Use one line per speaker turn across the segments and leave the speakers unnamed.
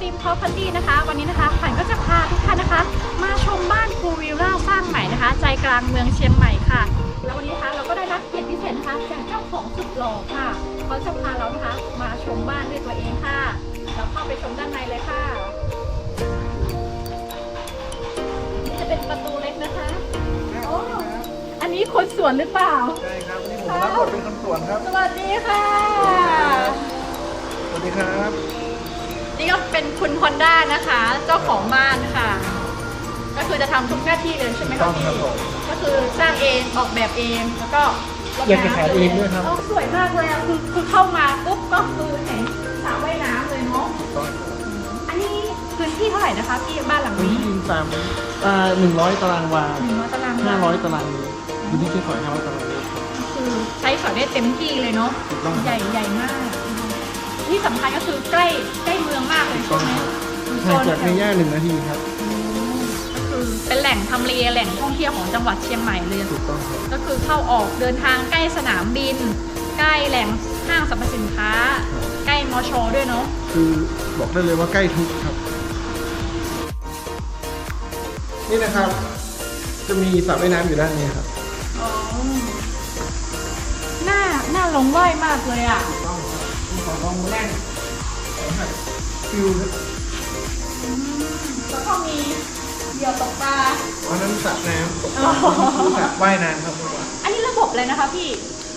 ซิมพ r o p e r t y นะคะ วันนี้นะคะขวัญก็จะพาทุกท่านนะคะ มาชมบ้านคูวิลล่าสร้างใหม่นะคะ ใจกลางเมืองเชียงใหม่ค่ะ แล้ววันนี้นะคะเราก็ได้รับเกียรติพิเศษนะคะจากเจ้าของสุดหล่อค่ะเขาจะพาเรานะคะมาชมบ้านด้วยตัวเองค่ะเราเข้าไปชมด้านในเลยค่ะนี่จะเป็นประตูเล็กนะคะโอ้อันนี้คนสวนหรือเปล่า
ใช่ครับวันนี่ผมรับบทเป็นคนสวนครับ
สวัสดีค่ะ
สวัสดีครับ
นี่ก็เป็นคุณฮอนด้านะคะ เจ้าของบ้านค่ะ ก็คือจะทำทุกหน้าที่เลยใช่ไหม
ต้
คะ
อง
พี่
ครับผม
ก็คือสร้างเองออกแบบเองแล้วก็รด
อยากจะขายเองด้วยครับ
โอ้สวยมากเลยอะคือคือเข้ามาปุ๊บก็คือเห็นสระว่ายน้ำเลยเนาะ
ต้อง
อันนี้พื้นที่เท่าไหร่นะคะพี่บ้านหลัง
พื้น
นี้
ที่ตามอ่าหนึ่งร้อยตารางวา
หนึ่งร้อยตารางว
ห้าร้อยตารางเมตรอยู่ที่เชียงขอยห้าร้อยตารางเมตรครับ
คือใช้สอยได้เต็มที่เลยเนาะ
ถูกต้อง
ใหญ่ใหญ่มากที่สำคัญก็คือใกล้ใกล้เมืองมากเลย
ถูก
ใช่
ต้อง
ไหม
ครับห่างจากในย่าหนึ่งนาทีครับ
ก็คือเป็นแหล่งทำเลแหล่งท่องเที่ยวของจังหวัดเชียงใหม่เลย
ถูกต้องครับ
ก็คือเข้าออกเดินทางใกล้สนามบิน ใกล้แหล่งห้างสรรพสินค้าใกล้มอชอด้วยเนาะ
คือบอกได้เลยว่าใกล้ทุกครับ นี่นะครับ จะมีสระว่ายน้ำอยู่ด้านนี้ครับ
อ๋อหน้าหน้าลงว่ายมากเลยอะ
ต้องครับมีของรองแน่น ฟิวครับ
อืมแล้วก็มีเหยี่ยวตกปลา
วันนั้นสระน้ำตก
อ๋อ
สระว่ายน้ำครับเมื่อวาน
อันนี้ระบบเลยนะคะพี่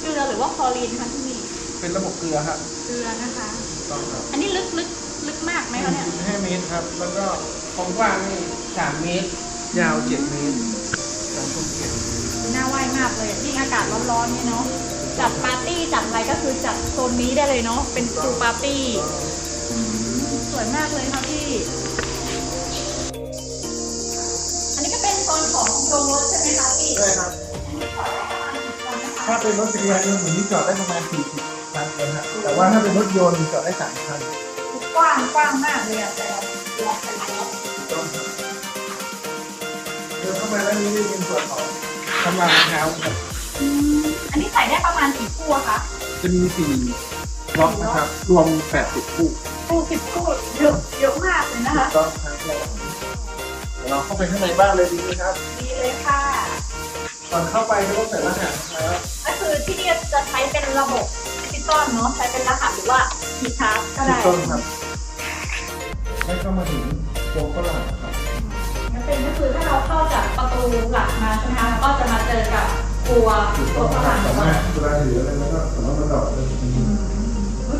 เกลือหรือว่าคลอรีนคะที่นี่
เป็นระบบเกลือครับ
เกลือนะคะ
ถูกต้องครับ
อันนี้ลึกลึกลึกมากไหมคะเนี่ย
5เมตรครับ แล้วก็ความกว้างนี่3เมตร ยาว7เมตรการท่องเที่ยว
น่าว่ายมากเลยยิ่งอากาศร้อนๆนี่เนาะจัดปาร์ตี้จัดอะไรก็คือจัดโซนนี้ได้เลยเนาะเป็นฟูลปาร์ตี้อืมส วยมากเลยค่ะพี่ อันนี้ก็เป็นโซนของโรงรถใช่ไหมคะพี่
ใช่ครับ
อันนี้ขอได้ประมาณกี่คนนะคะ
ถ้าเป็นรถจักรยานยนต์เหมือนนี้จอดได้ประมาณ 40คันเลยครับแต่ว่าถ้าเป็นรถยนต์จอดได้3คัน
กว้างกว้างมากเลยอะแต่เราล็อกกันแล้ว
ถูกต้องครับเดินเข้ามาแล้วนี้จะเป็นส่วนของกำลังเท้าครับ
อืมอันนี้ใส่ได้ประมาณกี่คู่อะคะ
จะมี4ล็อกนะครับ รวม 80 คู่
คู่สิบคู่เยอะเยอะมากเลยนะ
ถู
คะ
กต้องครับเดี๋ยวเราเข้าไปข้างในบ้านเลยดีไหมครับ
ดีเลยค่ะ
ก่อนเข้าไปก็ต้องใส่รหัสนะครับ
ก็คือที่นี่จะใช้เป็นระบบดิจิตอลเนาะใช้เป็นรหัสหรือว่าคีย์การ์ดก็
ถู
ได้
ต้องครับแล้วก็มาถึงโต๊ะฝรั่งครับ
งั้นเป็นก็คือถ้าเราเข้าจากประตูหลักมาใช่ไหมคะก็จะมาเจอกับครัว
ถูก
ค
ต้
รั
อ
ว
ง
ฝ
ครั
รั่
บ
ง
สามารถเวลาถืออะไรแล้วก็สามารถมาดอกได้ตรง
อืมมัน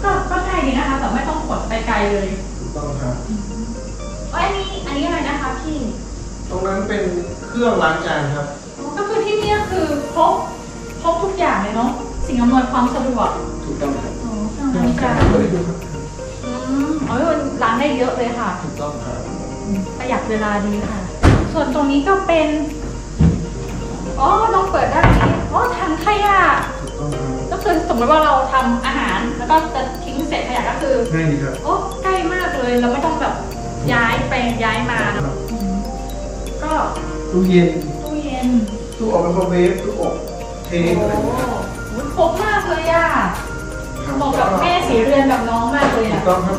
ก็ก็ง่ายดีนะคะ แต่ไม่ต้องขนไปไกลเลย
ถูกต้องครับ
เอ้ยอันนี้อันนี้อะไรนะคะพี่
ตรงนั้นเป็นเครื่องล้างจานครับ
ก็คือที่นี่ก็คือครบครบทุกอย่างเลยเนาะสิ่งอำนวยความสะดวก
ถูกต้องครับ
อ๋อเครื่องล้างจาน
เลยดูครับ
อืมอ๋อมันล้างได้เยอะเลยค่ะ
ถูกต้องครับ
ประหยัดเวลาดีค่ะ ส่วนตรงนี้ก็เป็นอ๋อต้องเปิดด้านนี้อ๋อถังขยะ
ถูกต้องครับ
ก็คือสมมติว่าเราทำอาหารแล้ว ก็จะทิ้งเศษขยะก็คือ
ง่ายดีครับ
โอ้ใกล้มากเลยเราไม่ต้องแบบย้ายไปย้ายมาเนอะอืมก็
ตู้เย็น
ตู้เย็น
ตู้อบไมโครเวฟตู้อบเท
โอ้
สอะไรอย่างเงี้ย
โหครบมากเลยอะ
ครับ
เหมาะกับแม่สีเรือนแบบน้องมากเลย
ถู
อะ
กต้องครับ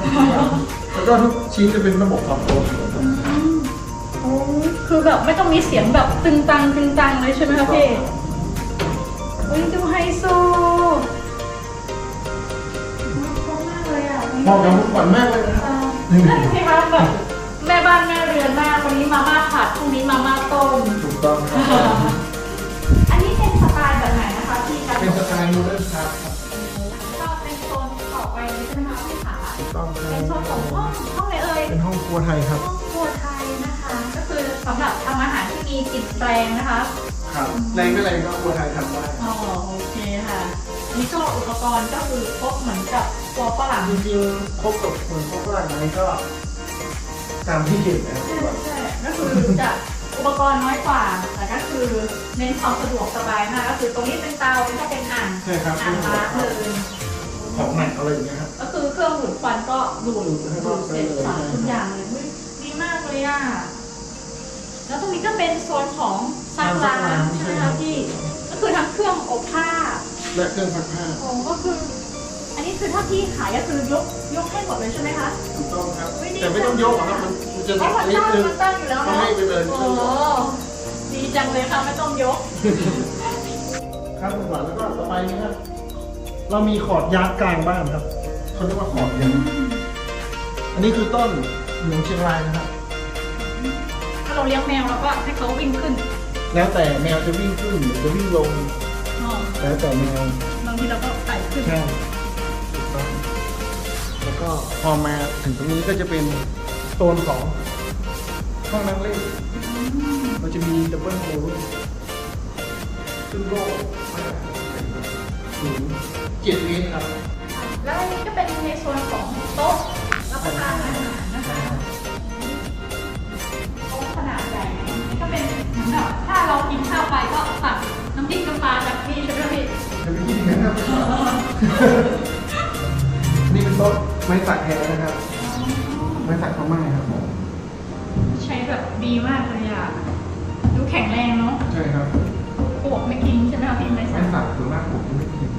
แล้วก็ทุกชิ้นจะเป็นระบบความโปร่ง
อืมโอ้คือแบบไม่ต้องมีเสียงแบบตึงตังตึงตังเลยใช่ไหมคะพี่เฮ้ยดูไฮโซ เลยอะ
เหมาะกับทุกคนมากเลยนะครับ
นั่นสิคะแบบแม่บ้านแม่เรือนมากวันนี้มาม่าผัดพรุ่งนี้มาม่าต้ม
ถูกต้องครับ
อันนี้เป็นสไตล์แบบไหนนะคะพี่การ
เป็นสไตล์โมเดิร์นครับ
ก็เป็นโซนต่อไปเลยใช่ไหมคะพี่ขา
ถูกต้องครั
เป็นโซนของ
บ
ห้องห้องไหนเอ่ย
เป็นห้องครัวไทยครับ
ห้องครัวไทยนะคะ ก็คือสำหรับทำอาหารที่มีกลิ่นแรงนะคะ
ครับแรงไม่แรงก็ครัวไทยทำได้
อ๋อโอเค ค่ะอันนี้ก็อุปกรณ์ก็คือครบเหมือนกับตัวฝรั่ง
จริงๆครบกับเหมือนครบฝรั่งไหมก็ตามที่เห็นนะครับ
ใช่ใช่ก็คือจะอุปกรณ์น้อยกว่า แต่ก็คือเน้นความสะดวกสบายมากก็คือตรงนี้เป็นเตาก็เป็นอ่าง
ใช่ครับ
อ่างล้างเลย
ของหนักอะไรอย่างเงี้ยครับ
ก็คือเครื่องดูดควันก็ดูด
ดูดให้
ดูด
รอบ
เสร็จ
เลย
สับทุกอย่างเลยเฮ้ยดีมากเลยอะแล้วตรงนี้ก็เป็นโซนของซักล้างใช่ไหมคะพี่ก็คือทั้งเครื่องอบผ้า
และเครื่องซักผ้า
โอ้ก็คือ อันนี้คือถ้าพี่ขายก็คือยกยกให้หมดเลยใช่ไหมคะ
ถูกต้องครับ
อุ๊ยดี
แต่ไม่ต้องยกหรอกครับมันมันจะห
เพ
นั
ราะ
ก
มัน
นิด
ตั้ง
นึง
มันตั้งอยู่แล้ว
เขา
เนาะ
ให้ไปเลย
โอ้ดีจังเลยค่ะไม่ต้องยก
ครับคุณหวานแล้วก็ต่อไปนะครับเรามีขอดยักษ์กลางบ้านครับเขาเรียกว่าขอดยักษ์อันนี้คือต้นเหมืองเชียงรายนะครับ
ถ้าเราเลี้ยงแมวเราก็ให้เขาวิ่งขึ้น
แล้วแต่แมวจะวิ่งขึ้นหรือจะวิ่งลง
อ๋อ
แล้วแต่แมว
บางทีเราก็ไต่ขึ้น
ใช่ถูกต้องแล้วก็พอมาถึงตรงนี้ก็จะเป็นโซนของห้องนั่งเล่นเราจะมีดับเบิลโฮลด้วยซึ่งโลกสูงเจ็ดเมตรครับ
แล้วอันนี้ก็เป็นในส่วนของโต๊ะรับประทานอาหารนะคะโต๊ะขนาดใหญ่นี่ก็เป็นเหมือนแบบถ้าเรากินข้าวไปก็ตัก น้ำพริกน้ำปลาจากนี่ใช่ไหมพี่
จะไปกินกันครับ นี่เป็นโต๊ะไม้สักแท้นะครับ ไม้สักพม่าครับผม
ใช้แบบดีมากเลยอะ ดูแข็งแรงเนาะ
ใช่ครับ
ปวกไม่กินใช่ไหมคะพี่ไม่
ไม้
ใส่
สักส่วนมากผมจะไม่กิน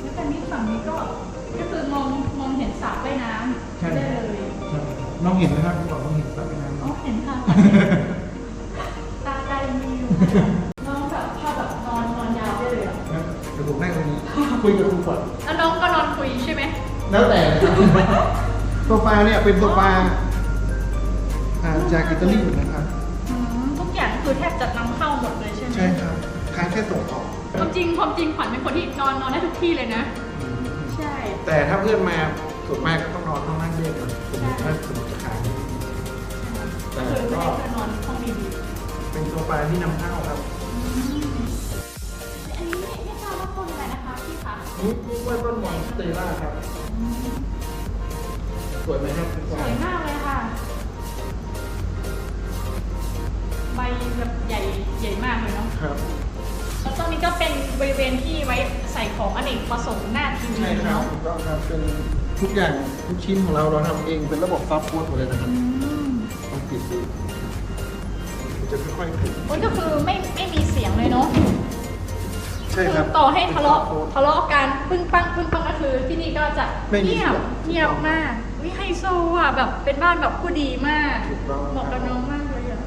แล้วแต่นี่ฝั่งนี้ก็ ก็คือมองมองเห็นสระว่ายน้ำ
ใช่
ได้เลย
ใช่น้องเห็นไหมครับพี่บอกน้องเห็นสักไหม
อ๋อเห็นค่ะตาใจมีอยู่น้อ ดี๋ย
วผมนั่งตรงนี้คุยกับครูก่อน
แล้วน้องก็นอนคุยใช่ไหม
แล้วแต่ครับโซฟาเนี่ยเป็นโซฟาอ่าจากอิตาลีนะครับ
อืมทุกอย่างคือแทบจะนำเข้าหมดเลยใช่ไหม
ใช่ครับค้างแค่ส่งออก
ความจริงความจริงขวัญเป็นคนที่นอนนอนได้ทุกที่เลยนะ ใช่
แต่ถ้าเพื่อนมาส่วนมากก็ต้องนอนห้องนั่งเล่นกันสมมติถ้าสมมติจะขายแต่
คือไม่
ก็
ได้จะนอนห้องดี
เป็นโซฟาที่นำเข้าครับ
พี่คะ
นี่นี่ว่าต้นมอนสเตล่าครับ สวยไหมครับคุณ
ส
กวา
วย
ง
มากเลยค่ะ ใบแบบใหญ่ใหญ่มากเลยเนาะ
ครับ
แล้วตรงนี้ก็เป็นบริเวณที่ไว้ใส่ของอเนกประสงค์หน้าทีวี
ใช่ครับ
เนาะ
ถูกต้องครับเป็นทุกอย่างทุกชิ้นของเราเราทำเองเป็นระบบซอฟต์แวร์หมดเลยนะครับ
อืม
ต้องปิดดูมันจะค่อยๆขึ้น
โอ้ยก็คือไม่ไม่มีเสียงเลยเนาะ
ใช่ครับ
อต่อให้ทะเลาะ
ป็น soft
ทะเลาะกันปึ้งปังปึ้งปังก็คือ ที่นี่ก็จะ
ไม่มี
เงียบ
เสียง
เงียบมากวิไฮโซอะแบบเป็นบ้านแบบผู้ดีมาก
ถูกต้อง
เหมาะกับน้องมากเลยอะ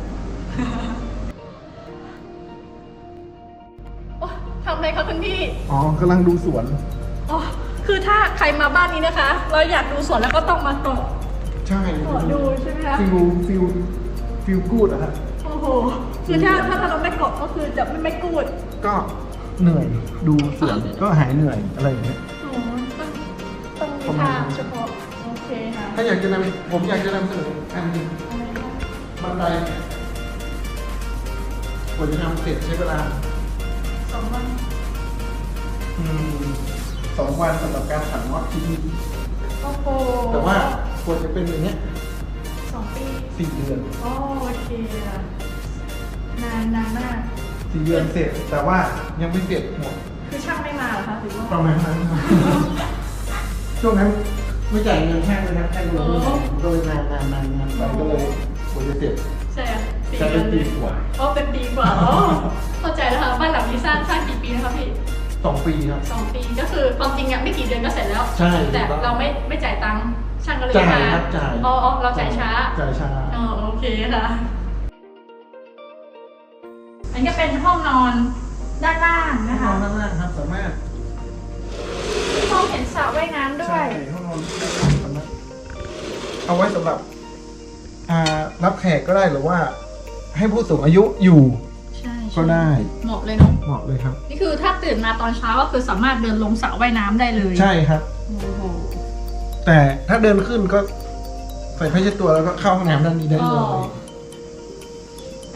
โอ๊ยทำอะไรคะคุณพี่
อ๋อกำลังดูสวน
อ๋อ คือถ้าใครมาบ้านนี้นะคะ เราอยากดูสวนแล้วก็ต้องมาเกาะ
ใช่
เกาะดูใช่ไหมคะ
ฟิลฟิลฟิลกูดอะครับ
โอ้โห คือถ้าถ้าเราไม่เกาะก็คือจะไม่ไม่กูด
ก็ เหนื่อย ดูสวนก็หายเหนื่อยอะไรอย่างเงี้ย
โอ้โหต้องต้องมี
ประมาณ
ทาง
นั้น
เฉพาะ โอเคค่ะ
ถ้าอยากจะนำผมอยากจะนำเสนออันหนึง
อะไรคะ
บันไดเนี่ยกว่าจะทำเสร็จใช้เวลา
สองวัน
อืมสองวันสำหรับการถังน็อตที่นี่
โอ้โห
แต่ว่าควรจะเป็นอย่างเงี้ย
สองปี
สี่เดือน
โอ้โอเคอะนานนานมาก
สี่เดือนเสร็จ แต่ว่ายังไม่เสร็จหมด
คือช่างไม่มาเหรอคะหรือว่า
ประมาณนั้นครับช่วงนั้นไม่จ่ายเงินช่างเลยนะช่างเลยไม่จ่ายก็เลยนานนานนานนานไปก็เลยกว่าจะเสร็จ
ใช่อะสี่
ใช้
เดื
เป็
อนน
ปีกว่า
อ๋อเป็นปีกว่าอ๋อเข้าใจแล้วค่ะบ้านหลังนี้สร้างสร้างกี่ปีนะคะพี่
สองปีครับ
สองปีก็คือความจริงอะไม่กี่เดือนก็เสร็จแล้ว
ใช่
แต่
ถูกต้อง
เราไม่ไม่จ่ายตังค์ช่างก็เลย
จ่าย
มา
ครับจ่าย
อ๋ออ๋อเราจ่ายช้า
จ่ายช้า
อ๋อโอเคค่ะ อันนี้ก็เป็นห้องนอนด้านล่างนะ
ห้อ
คะ
งนอนด้านล่างครับสามารถ
ห้องเห็นสระว่ายน้ำด้ว
ใช่
ย
ห้องนอนด้านล่างสามารถเอาไว้สำหรับอ่ารับแขกก็ได้หรือว่า ให้ผู้สูงอายุอยู่
ใช่
ก็ได้
เหมาะเลยเนาะ
เหมาะเลยครับ
นี่คือถ้าตื่นมาตอนเช้าก็คือสามารถเดินลงสระว่ายน้ำได้เลย
ใช่ครับ
โอ้โห
แต่ถ้าเดินขึ้นก็ใส่ผ้าเช็ดตัวแล้วก็เข้าห้องน้ำด้านนี้ได้เลย
อ๋ออั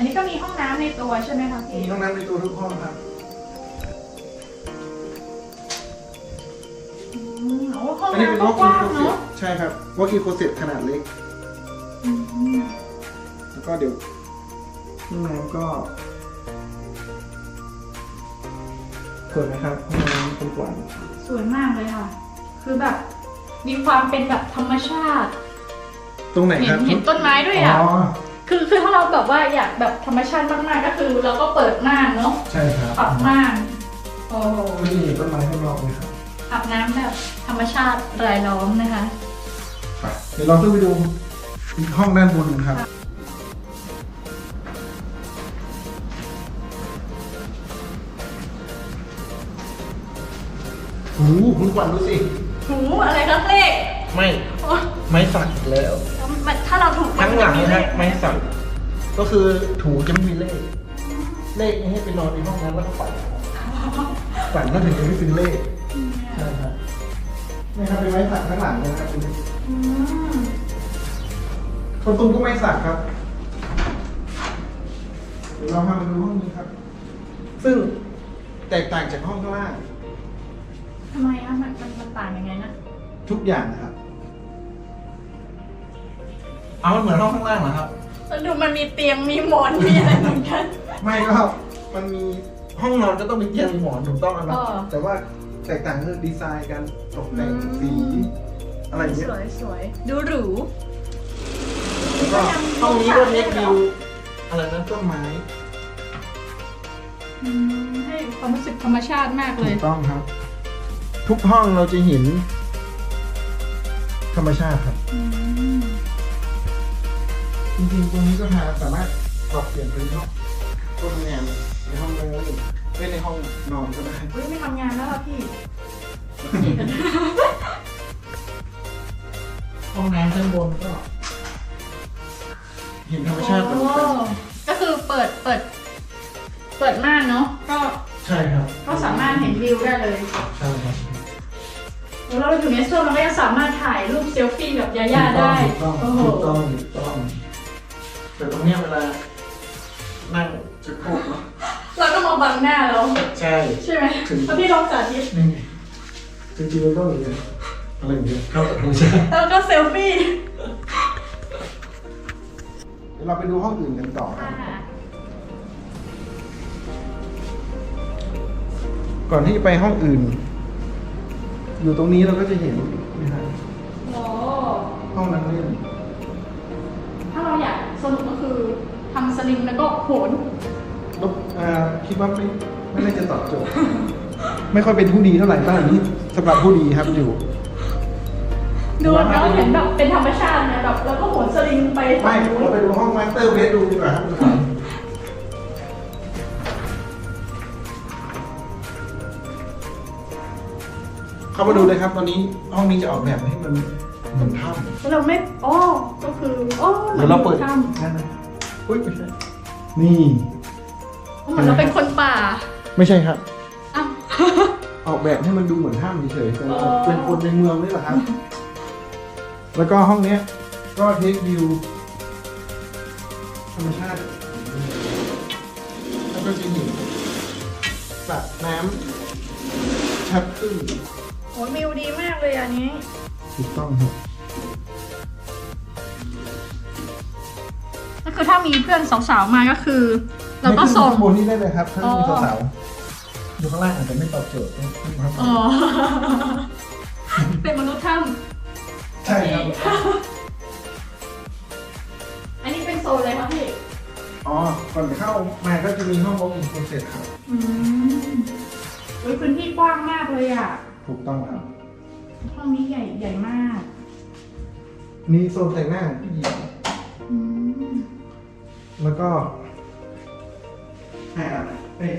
นนี้ก็มีห้องน้ำในตัวใช่ไหมคะพี่
มีห้องน้ำในตัวทุกห้องครับ
อืมโอ้ห้อง
อันนี้เป็น
น้ำ
ว
ก็
อล์
ก
กอิน
ว้าง
โคเซ็ต
เนาะ
ใช่ครับวอล์กอินโคเซ็ตขนาดเล็ก
อืม
แล้วก็เดี๋ยวห้องน้ำก็สวยไหมครับห้องน้ำเป็นกว้าง
สวยมากเลยค่ะ คือแบบมีความเป็นแบบธรรมชาติ
ตรงไหน
เห็
คนรับ
เห็นต้นไม้ด้วยอะ
อ๋อ
คือคือถ้าเราแบบว่าอยากแบบธรรมชาติมากๆก็คือเราก็เปิดม่านเนาะ
ใช่ครับ
ปรับม่านโอ้โห
นี่ต้นไม้ข้างนอกเลยครับ
อาบน้ำแบบธรรมชาติรายล้อมนะคะ
ไปเดี๋ยวเราขึ้นไปดูอีกห้องด้านบนกันครับโอ้โหคุณขวัญดูสิ
หูอะไรครับเลข
ไม่
โอ้
ไม้สักอีกแล้ว
มัน ถ้าเราถูก
ทั้งหลัง
มั
นะ
จะ
ฮะ
เลข
ไม้สักก็คือถูจะไม่มีเลข เลขนี่ให้ไปนอนในห้องนั้นแล้วก็ฝันฝันก็ถึงจะไม่ซื้อเลขใช่ครับนี่ครับเป็นไม้สักข้างหลังนะครับเป็น
อืม
ประตูก็ไม้สักครับเดี๋ยวเราพามาดูห้องนี้ครับ ซึ่งแตกต่างจากห้องข้างล่าง
ทำไมอะมันมันมันต่างยังไงนะ
ทุกอย่างนะครับ เอามันเหมือนห้องข้างล่างเหรอครับ
มันดูมันมีเตียงมีหมอนมีอะไรเหมือนกัน
ไม่ก็มันมีห้องนอนก็ต้องมีเตียงมีหมอนถูกต้องนะครับ
เออ
แต่ว่าแตกต่างคือดีไซน์การตกแต่ง
อืม
สีอะไรอย่างเงี้ย
สวยสวยดูหรู
แล้วก็ห้องนี้ก็เทควิวอะไรนะต้นไม้
อืมให้ความรู้สึกธรรมชาติมากเล
ถู
ย
กต้องครับ ทุกห้องเราจะเห็น ธรรมชาติครับ
อืม
จ ริงๆตรงนี้ก็หาสามารถปรับเปลี่ยนเป็นห้องต้นงานในห้องนั่งเล่นไม่ในห้องนอนก็ได้
เฮ้ยไม่ทำงานแล้วล่ะพี่
ห้องน้ำชั้นบนก็ ใช่ใช่
ไหมเพราะพี่ลองสาธิต
นี่ไงจริงๆมันต้องอย่างเงี้ยอะไรอย่างเงี้ยเข้ากับธรรมชาติ
แล้วก็เซลฟี่
เดี๋ยวเราไปดูห้องอื่นกันต่อครับ ก่อนที่จะไปห้องอื่น อยู่ตรงนี้เราก็จะเห็นนะฮะ
โอ้
ห้องนั่งเล่น
ถ้าเราอยากสนุกก็คือทำสลิงแล้วก็โหน
ลบอ่าคิดว่าไม่ ไม่น่าจะตอบโจทย์ ไม่ค่อยเป็นผู้ดีเท่าไหร่บ้านนี้สำหรับผู้ดีครับอยู่
ดูแล้วเห็นแบบเป็นธรรมชาติเนี่ยแบบแล้วก็โหนสลิงไป
ไม่
ฝั่งนู้น
เราไปดูห้องมาสเตอร์เบดรูมดีกว่าครับคุณขวัญเข้ามาดูเลยครับ ตอนนี้ห้องนี้จะออกแบบให้มันเหมือนถ้ำ
แล้วเราไม่อ๋อก็คืออ๋อ
เดี๋ยวเราเปิด
ถ้
นั่นนะอุ้ยไม่ใช่นี่ำ
เหมือนเราเป็นคนป่า
ไม่ใช่ครับ
อ้าว
ออกแบบให้มันดูเหมือนถ้ำเฉยๆแต่
อ๋อ
เป็นคนในเมืองนี่แหละครับ แล้วก็ห้องเนี้ย ก็เทควิวธรรมชาติ แล้วก็จะเห็นสระน้ำชัดขึ้น
โอ้ยวิวดีมากเลยอันนี้
ถูกต้องครับ
ก็คือถ้ามีเพื่อนสาวๆมาก็คือ เราก็
ไม่ขึ้น
ส่ง
ข้างบนนี่ได้เลยครับถ้ามี
อ๋อ
สาวๆอยู่ข้างล่างอาจจะไม่ตอบโจทย์ต้องขึ้นข้างบ
อ๋
น
อ เป็นมนุษย์ถ้
ใช่ครับำ
อันนี้เป็นโซนเลยครับพี่
อ๋อ ก่อนเข้ามาก็จะมีห้องบล็อกอินโปรเซสครับ
อืมอุ้ยพื้นที่กว้างมากเลยอะ
ถูกต้องครับ
ห้องนี้ใหญ่ใหญ่มาก
นี่โซนแต่งหน้าของผู้หญิง
อืม
แล้วก็ อ่างเอ้ย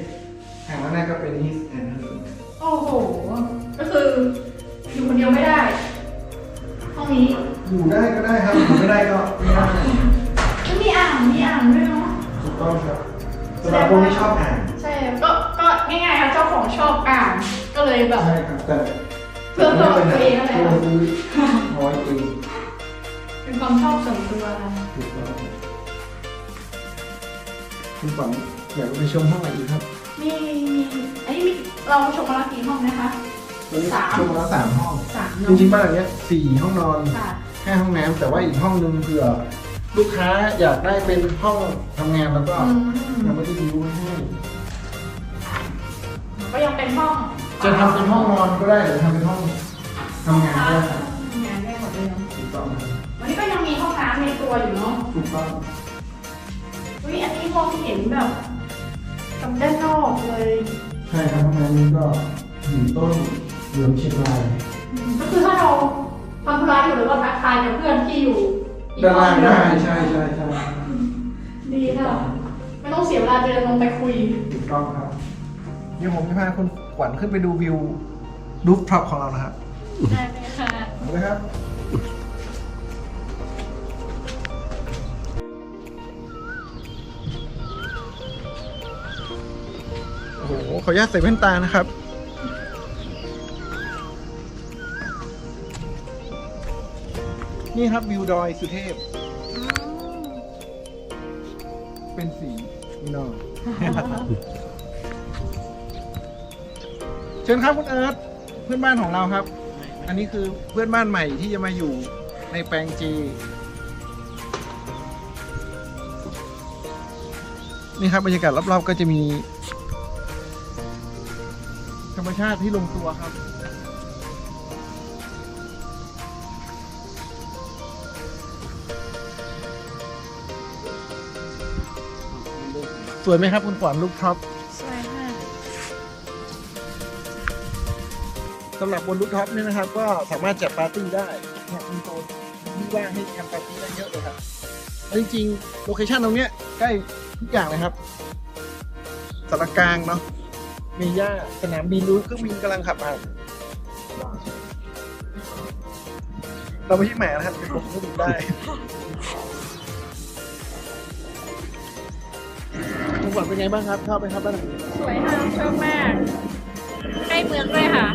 อ่างล้างหน้าก็เป็นนิสแอนด์ฮัน
โอ้โห ก็คืออยู่คนเดียวไม่ได้ ห้องนี้
อยู่ได้ก็ได้ครับอยู่ไม่ได้ก็ไม่ได้
ก็มีอ่าง มีอ่างด้วยเนาะ
ถูกต้องครับสำหรับคนที่ชอบอ่าน
ใช่ ก็ ก็ง่ายๆครับเจ้าของชอบอ่าง ก็เลยแบบ
ใช่ครับแต่
เพื่อตัวตัวเองนั่นแหละ
ตัวซื้อร้อยเอง
เป็นความชอบส่วนตัว
ถูกต้องคุณฝัน อยากไปชมห้องไหนอีกครับ
มีมีอันนี้มีเราชมมาแล้วกี่ห้องนะคะ
ตอนนี้
สาม
ชมมาแล้วสามห้อง
สาม
จ
เนาะ
ริงๆบ้านหลังเนี้ยสี่ห้องนอน
ค่ะ
แค่ห้องน้ำแต่ว่าอีกห้องนึงเผื่อ ลูกค้าอยากได้เป็นห้องทำงานแล้วก็
อืม
ยังไม่ได้ดิวไว้ให้
ก็ยังเป็นห้อง
จะทำเป็นห้องนอนก็ได้หรือทำเป็นห้องทำงานก็ได้ครับ
ทำงานได้หมดเลยเนาะ
ถูกต้องครับ
วันนี้ก็ยังมีห้องน้ำในตัวอยู่เนาะ
ถูกต้อง
อุ้ยอันนี้มองเห็นแบบ กับด้านนอกเลย
ใช่ครับห้องน้ำนี้ก็หินต้นเมืองเชียงราย
ก็คือถ้าเราทำธุระอยู่หรือว่าทักทายกับเพื่อนที่อยู่อีก
ด้านล่าง
ห้
ได้
องหนึ่ง
ใช่ใช่ใช่
ดีค่ะไม่ต้องเสียเวลาเดินลงไปคุย
ถูกต้องครับเดี๋ยวผมจะพาคุณขวัญขึ้นไปดูวิวรูฟท็อปของเรานะครับ
ได้เลยค่ะ
เอาเลยครับ ขออนุญาตใส่แว่นตานะครับ นี่ครับวิวดอยสุเทพ เป็นสีนี่เนอะเชิญครับคุณเอิร์ธเพื่อนบ้านของเราครับ อันนี้คือเพื่อนบ้านใหม่ที่จะมาอยู่ในแปลงจี นี่ครับบรรยากาศรอบๆก็จะมีธ รรมชาติที่ลงตัวครับ สวยไหมครับคุณขวัญลูกท็อป
สวยค่ะ
สำหรับบนรูฟท็อปเนี่ยนะครับ ก็สามารถจัดปาร์ตี้ได้เนี่ยมีโซนที่ว่างให้ทำปาร์ตี้ได้เยอะเลยครับแล้วจริงๆโลเคชั่นตรงเนี้ยใกล้ทุกอย่างเลยครับสารกลางเนาะ มีหญ้าสนามบินรู้เครื่องบินกำลังขับมาเราไม่ใช่แหมนะครับเป็นผมก็ดูได้คุณขวัญเป็นไงบ้างครับชอบไหมครับบ้านหลังนี้
สวยค่ะชอบมาก ใกล้เมืองด้วยค่ะ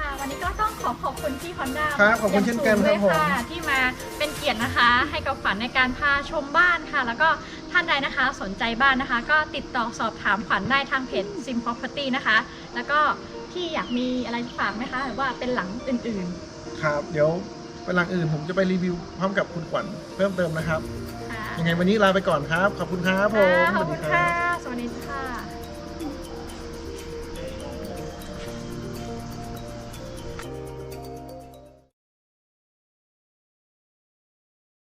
ค่ะ วันนี้ก็ต้องขอขอบคุณพี่ฮอนด้า
ครับขอบคุณเช่นกันครับผม
ค่ะที่มาเป็นเกียรตินะคะ ให้กับขวัญในการพาชมบ้านค่ะ แล้วก็ ท่านใดนะคะสนใจบ้านนะคะ ก็ติดต่อสอบถามขวัญได้ทางเพจ Sim Property นะคะ แล้วก็พี่อยากมีอะไรฝากไหมคะหรือว่าเป็นหลังอื่น
ครับ เดี๋ยวเป็นหลังอื่นผมจะไปรีวิวพร้อมกับคุณขวัญเพิ่มเติมนะครับ
ๆค่ะ
ยังไงวันนี้ลาไปก่อนครับ ขอบคุณครับผม
ค่ะขอบ
สวัส
คุ
ดี
ณ
ครั
ค่ะ
บ
สวัสดีค่ะ